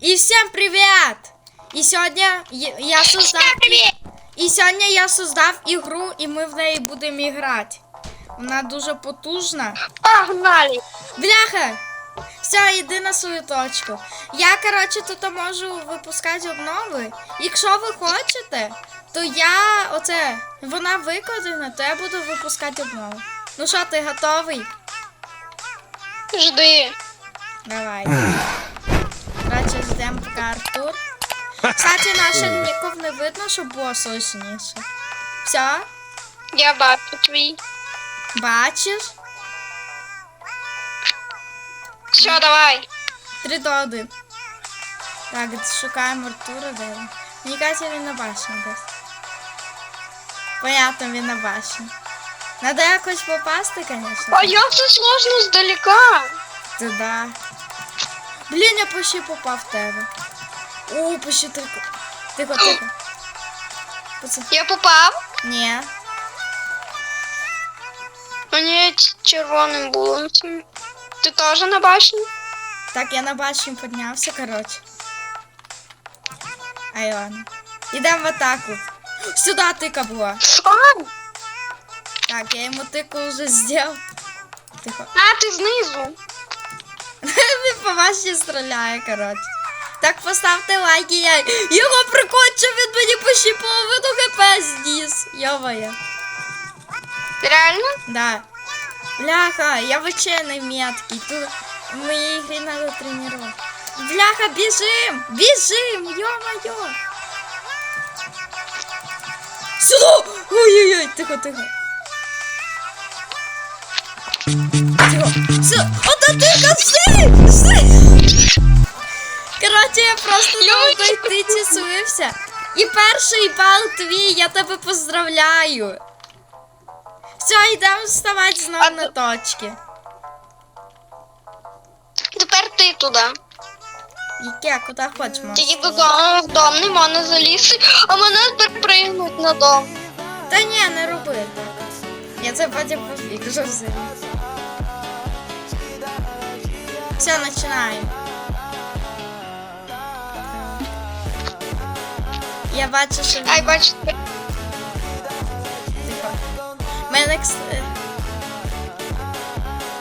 І всім привіт! І сьогодні я- я создав Привіт! і сьогодні я создав ігру, і ми в неї будемо грати. Вона дуже потужна. Погнали! Бляха! Все, йди на свою точку. Я, коротше, тут можу випускати обнови. Якщо ви хочете, то я оце, вона викладена, то я буду випускати обнови. Ну що, ти готовий? Жди. Давай. Артур. Кстати, наших не видно, щоб було сочніше. Все, Я бачу твій. бачиш? Все, давай. Три до один. Так, шукаємо Артура, де він. Мені кажеться, він на башні десь. Понятно, він на башні. Надо якось попасти, звісно. А як це сложно здалека? Туда. Блін, я почти попав в тебе. О, почти тихо. Тихо, тихо. Пацан. Я попав. Ні. Мені ч- червоним було. цим. Ти теж на башні? Так, я на башню піднявся, коротше. Ай, ладно. Ідемо в атаку. Сюди тика була. А, Так, я йому тику вже зробив. Тихо. а ти знизу. Він по башні стріляє, коротше. Так, поставте лайки, я його прикончив, він мені почти половину хп зніс. Йоває. Реально? Да. Бляха, я вичайний меткий. Тут в моїй ігрі треба тренувати. Бляха, біжим! Біжим! Йо-моє! Сюди! Ой-ой-ой, тихо, тихо. Коротше, я просто Я довго йти. І перший бал твій, я тебе поздравляю. Все, йдемо вставати знову А на то- точки. Тепер ти туди. Яке, куди хочемо? Тільки в дом не можна залізти, а мене перепригнуть на дом. Та ні, не роби. Я це потім пофікшу взагалі. Все, починаємо. Я бачу, що Ай, бачите. тихо. Мене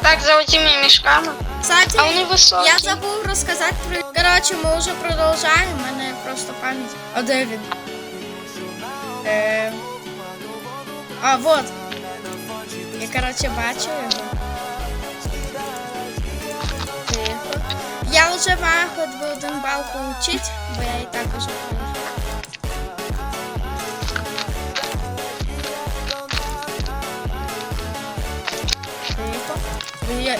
Так, за оціми мішками. Кстати, А вони високі. я забув розказати про. Коротше, ми вже продовжаємо. У мене просто пам'ять. А де він? Е... А, вот. Я, коротше, бачу його. Я вже маю хоч би один бал получить, бо я і так уже. Ой-ой.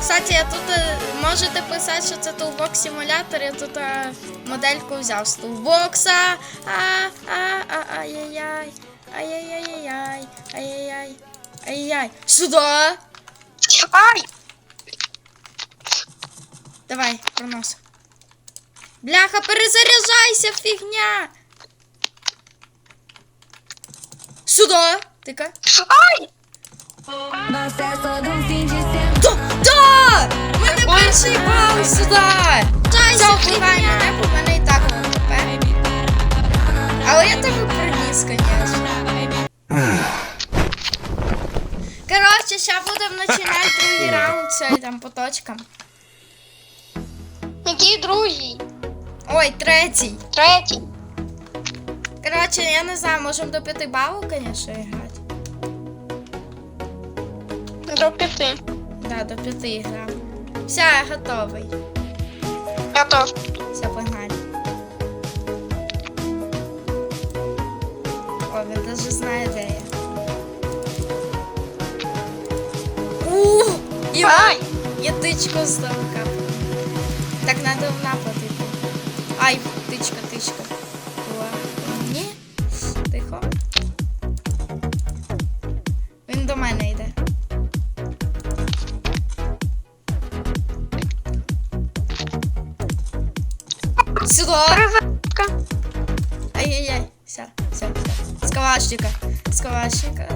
Кстати, я тут е, можете писати, що це тулбокс симулятор, я тут е, модельку взяв з тулбокса. Ай-яй-яй. Ай-яй-яй-яй. Ай-яй-яй. ай-яй-яй. Сюда. Ай! Давай, пронос. Бляха, перезаряджайся, фігня. Сюда. Тика. Ай! Да! Да! У мене перший бал сюди! Все, впливай бо в мене і так ХП. Але я тебе приніс, звісно. Коротше, зараз будемо починати другий раунд, все, йдемо по точкам. Який другий? Ой, третій. Третій. Коротше, я не знаю, можемо до п'яти балів, звісно, грати. До п'яти. Да, до п'яти грав. Все, я готовий. Теж. Все, погнали. О, він даже знає, Ай! я тичку з того. Так надо в напад іти. Ай, тичка, тичка. О, Ні. Тихо. Він до мене йде. Сюди. Ай-яй-яй. Все, все, все. З калашника. З калашника.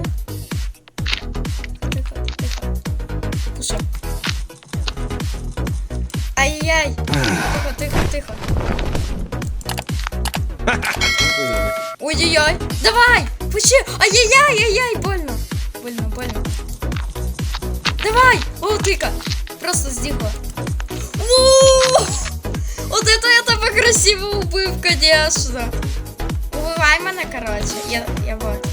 Тихо. Ой-ой-ой! Давай! Пущи! Ай-яй-яй-яй-яй! Больно! Больно, больно. Давай! О, тика! Просто здихла. О! Вот это я тебе красиво убив, конечно. Убивай мене, коротше. Я, я вот.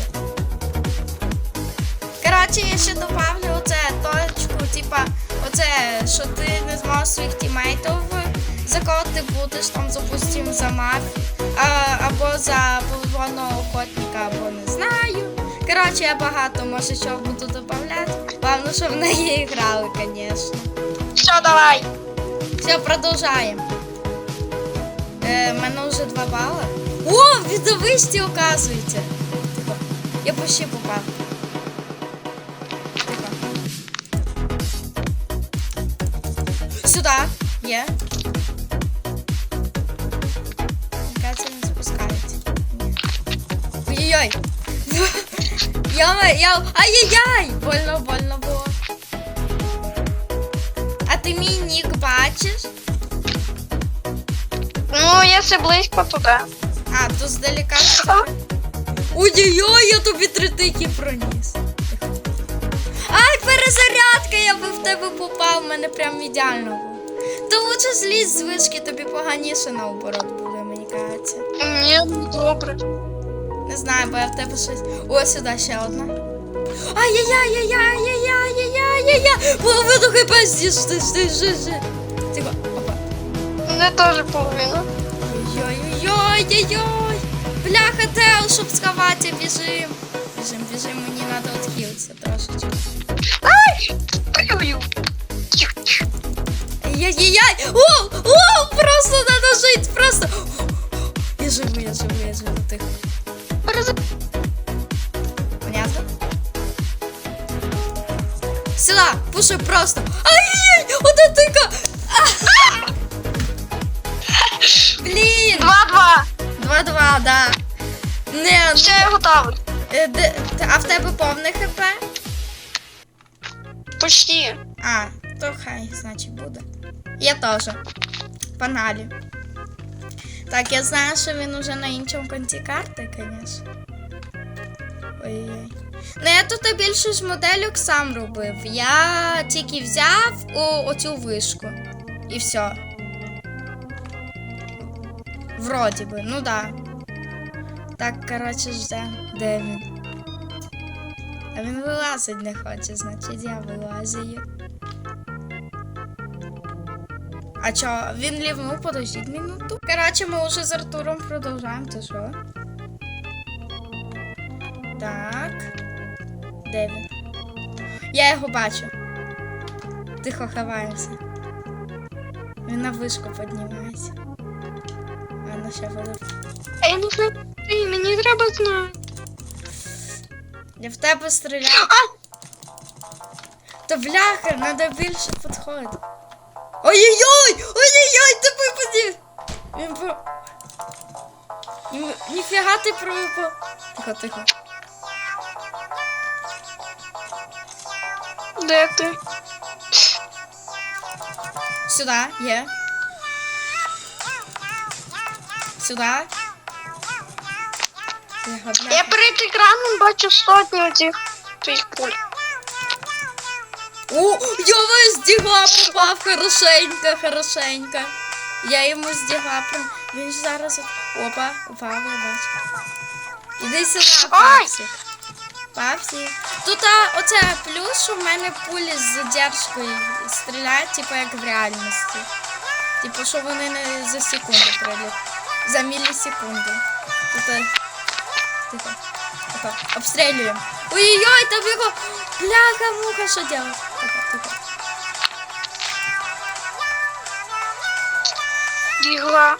Коротше, я ще добавлю оце точку, типа, оце, що ти не зможеш своїх тімейтів, за кого ти будеш там, допустим, за мафі, а, або за половинного охотника, або не знаю. Коротше, я багато може що буду додавати. Главное, що в неї грали, звісно. Все, давай. Все, продовжаємо. Е, в мене вже два бали. О, відовисті, оказується. Тихо. Я почти попав. Тихо. Сюди. Є. Кажется, Я, я, ай-яй-яй! Больно, больно було. А ти мій нік бачиш? Ну, якщо близько, то да. А, то здалека. Ой-ой-ой, я тобі три тики проніс. Ай, перезарядка, я би в тебе попав, в мене прям ідеально було. То лучше злізь з вишки, тобі поганіше наоборот буде, мені кажеться. Ні, добре. Не знаю, бо я в тебе щось. О, сюди ще одна. Ай-яй-яй-яй-яй-яй-яй-яй-яй-яй. Половину хп з'їж, ти ж ти ж ж. Тихо, опа. Не теж половину. Ой-ой-ой-ой-ой. Бляха, Тео, щоб сховати, біжим. Біжим, біжим, мені треба відхилитися трошечки. Ай! Прию. Яй-яй-яй! О, о, просто надо жити, просто. Я живу, я живу, я живу, тихо. Сюда, пуши просто. Ай-яй-яй, вот это тыка. А! Блін. Два-два. 2-2, да. Не, Все, я готовий. е, де- а в тебе повне хп? Почти. А, то хай, значить, буде. Я теж. Паналі. Так, я знаю, що він уже на іншому кінці карти, звісно. Ой-ой. Ну, я тут більше ж моделюк сам робив. Я тільки взяв о, оцю вишку. І все. Вроді би, ну да. Так, коротше, ждем. Де він? А він вилазить не хоче, значить я вилазю. А чо, він лівнув, подождіть минуту. Коротше, ми вже з Артуром продовжуємо, то що? Так. Де він? Я його бачу. Тихо ховаємося. Він на вишку піднімається. А ну ще буде. А я не знаю, мені треба знати. Я в тебе стріляю. А! Та бляха, треба більше підходити. Ой-ой-ой! Ой-ой-ой, ти випадів! Він. Ні- Ніфіга ти пропав. Тихо, тихо. Де ти? Сюди, є. Тихо, Я перед екраном бачу сотню цих твоїх пуль. О, я весь діга попав хорошенько, хорошенько. Я йому з діга прям. Він ж зараз. Опа, упав, я бачу. Іди сюди, Ай! папсик. Папсик. Тут а, оце плюс, що в мене пулі з задержкою стріляють, типу як в реальності. Типу, що вони не за секунду прилють. За мілісекунду. Тут. а, Тихо. Тихо. Обстрілюємо. Ой-ой-ой, там його. Бляха, муха, що делать? Тихо, тихо. Дігла.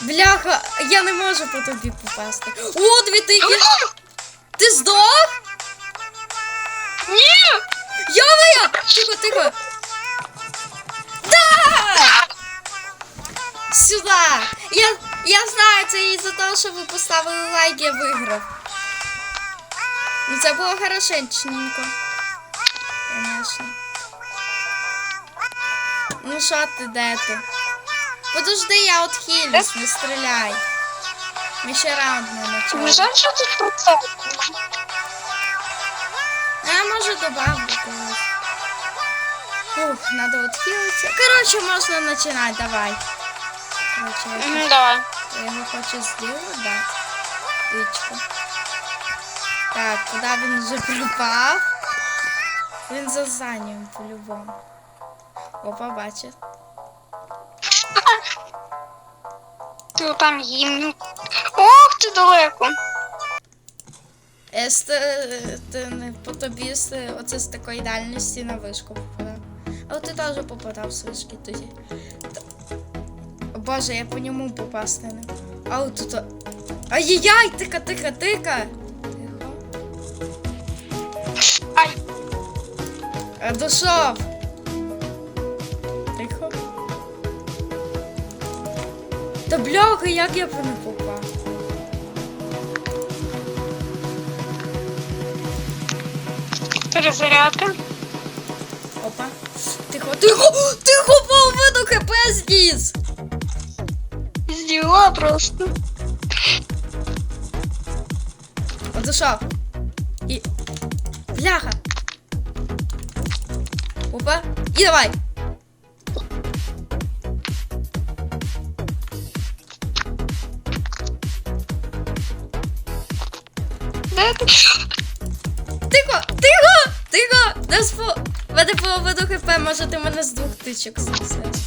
Бляха, я не можу по тобі попасти. О, дві тики. Ти здох? Ні! Йо-моє! Тихо, тихо. Да! Сюда! Я, я знаю, це із-за того, що ви поставили лайк, я виграв. Ну це було хорошенько. Конечно. Ну що ти, де ти? Подожди, я отхилюсь, не стріляй. Ми ще раунд не почали. Не жаль, що тут процент. А Я можу добавити когось. Ух, надо отхилиться. Короче, можно начинать, давай. Короче, я, Мгм, Давай. я его хочу сделать, да. Тичку. Так, куди він вже пропав? Він за зданням по-любому. Опа, бачить. Ти там їм. Ох, ти далеко. Есте, ти не по тобі оце з такої дальності на вишку попадав. Але ти теж попадав з вишки тоді. О, Боже, я по ньому попасти не. А от тут. Ай-яй-яй, тика, тика, тика. Тихо. Ай, А дошов. Та бляха, як я по не попав? перезарядка. Опа. Тихо, тихо, тихо, половину хп зніс. Зділа просто. Одушав. І. Бляха. Опа. І давай. Хп, може ти мене з двох тичок знесеш.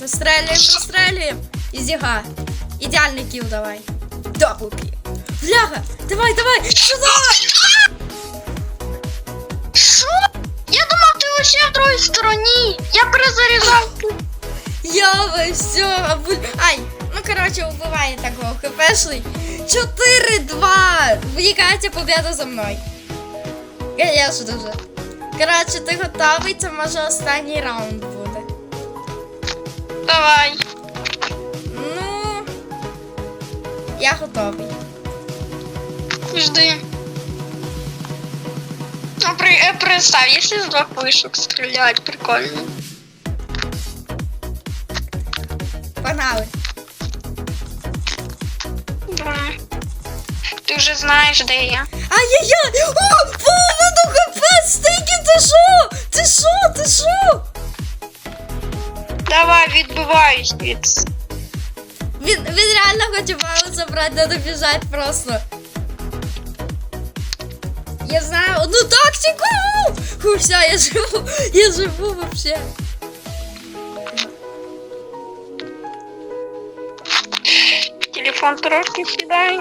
Пострелюємо, пострелюємо. Ізіга. Ідеальний кіл давай. Дабл кіл. Бляха, давай, давай, сюди! Що? Я думав, ти вообще в другій стороні. Я перезаряджав. Йове, все, абуль... Ай, ну короче, убиває такого хпшний. 4-2! Вікається победа за мною. Конечно дуже. Короче, ти готовий, це може останній раунд буде. Давай. Ну. Я готовий. Жди. Ну, при, е, представь, если с двух вышек стрелять, прикольно. Погнали. Ты уже знаешь, где я. Ай-яй-яй! О, половину хп! Стейки, ти шо? Ти шо? Ти шо? Давай, відбиваюсь від. Він, він реально хоче маму забрати, надо біжать просто. Я знаю одну тактику! Фу, все, я живу, я живу вообще. Телефон трошки сідає.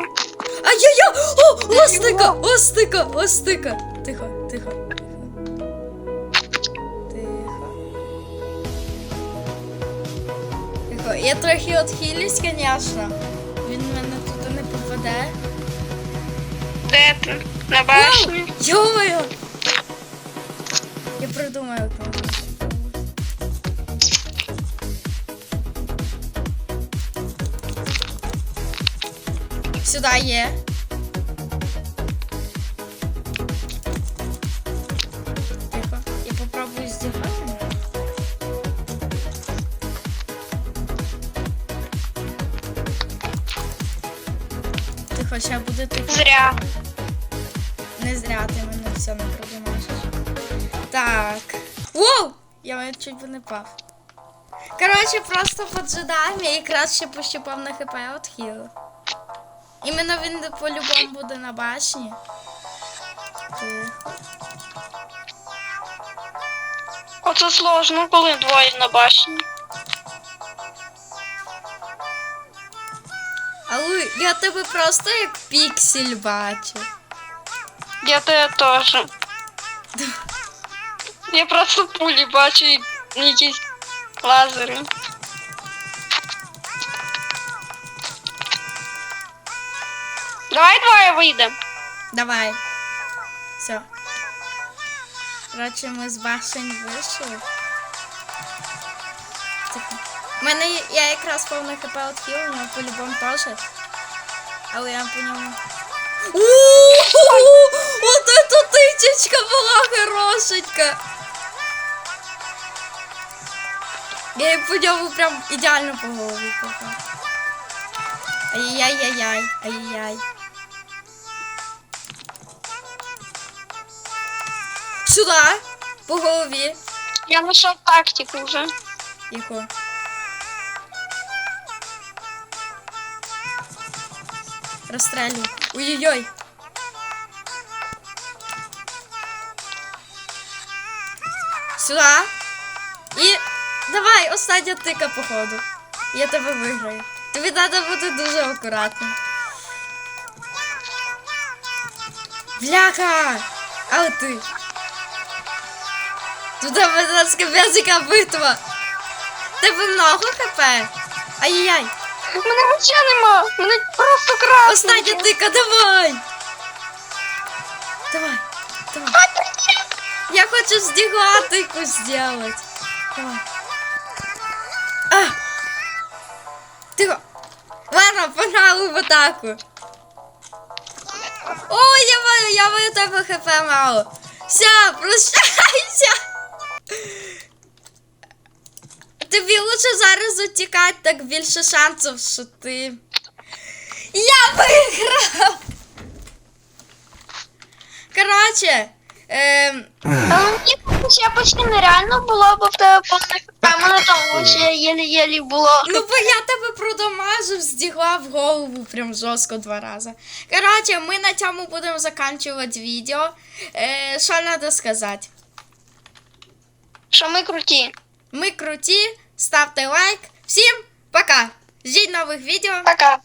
Ай-яй-яй! О, остика, остика, остика. Тихо, тихо, тихо. Я трохи отхилюсь, конечно. Він мене тут не попаде. Де ти? На башні? Йо-моє! Я придумаю, як Сюди є. Тихо, я попробую здягати. Тихо, ще буде тихо. Зря. Не зря ти мене все не продумаєш. Так. Воу! Я чуть би не пав. Коротше, просто поджидаємо, я якраз ще пощупав на хп от хіл. Іменно він по-любому буде на башні. Оце сложно, коли двоє на башні. Але я тебе просто як піксель бачу. Я тебе теж. Я просто пулі бачу і якісь лазери. Давай двоє вийдемо. Давай. Все. Коротше, ми з башень вийшли. У мене я якраз повний хп от у нього по-любому теж. Але я по ньому. У-у-у! Птічка була хорошенька. Я по ньому прям ідеально по голові попав. Ай-яй-яй-яй, ай-яй. Сюда, по голові. Я знайшов тактику вже. Тихо. Розстрелю. Ой-ой-ой. Сюда. І давай, остання тика, походу. Я тебе виграю. Тобі треба бути дуже акуратним. Бляха! А от ти. Тут капець яка битва. Тебе много хп? Ай-яй-яй. Мене взагалі нема. Мене просто красно. Остання тика, давай. Давай, давай. Я хочу здігатику сделать. Давай. А! Тихо. Ладно, погнали в атаку. Ой, я маю, я маю тебе хп мало. Все, прощайся. Тобі лучше зараз утікати, так більше шансів, що ти. Я виграв! Коротше, ем, мені ще почти нереально було, бо в тебе повне хп. Мене там ще єлі-єлі було. ну бо я тебе продамажив, здігла в голову прям жорстко два рази. Коротше, ми на цьому будемо закінчувати відео. Е, що треба сказати? Що ми круті. Ми круті, ставте лайк. Всім пока! Ждіть нових відео. Пока.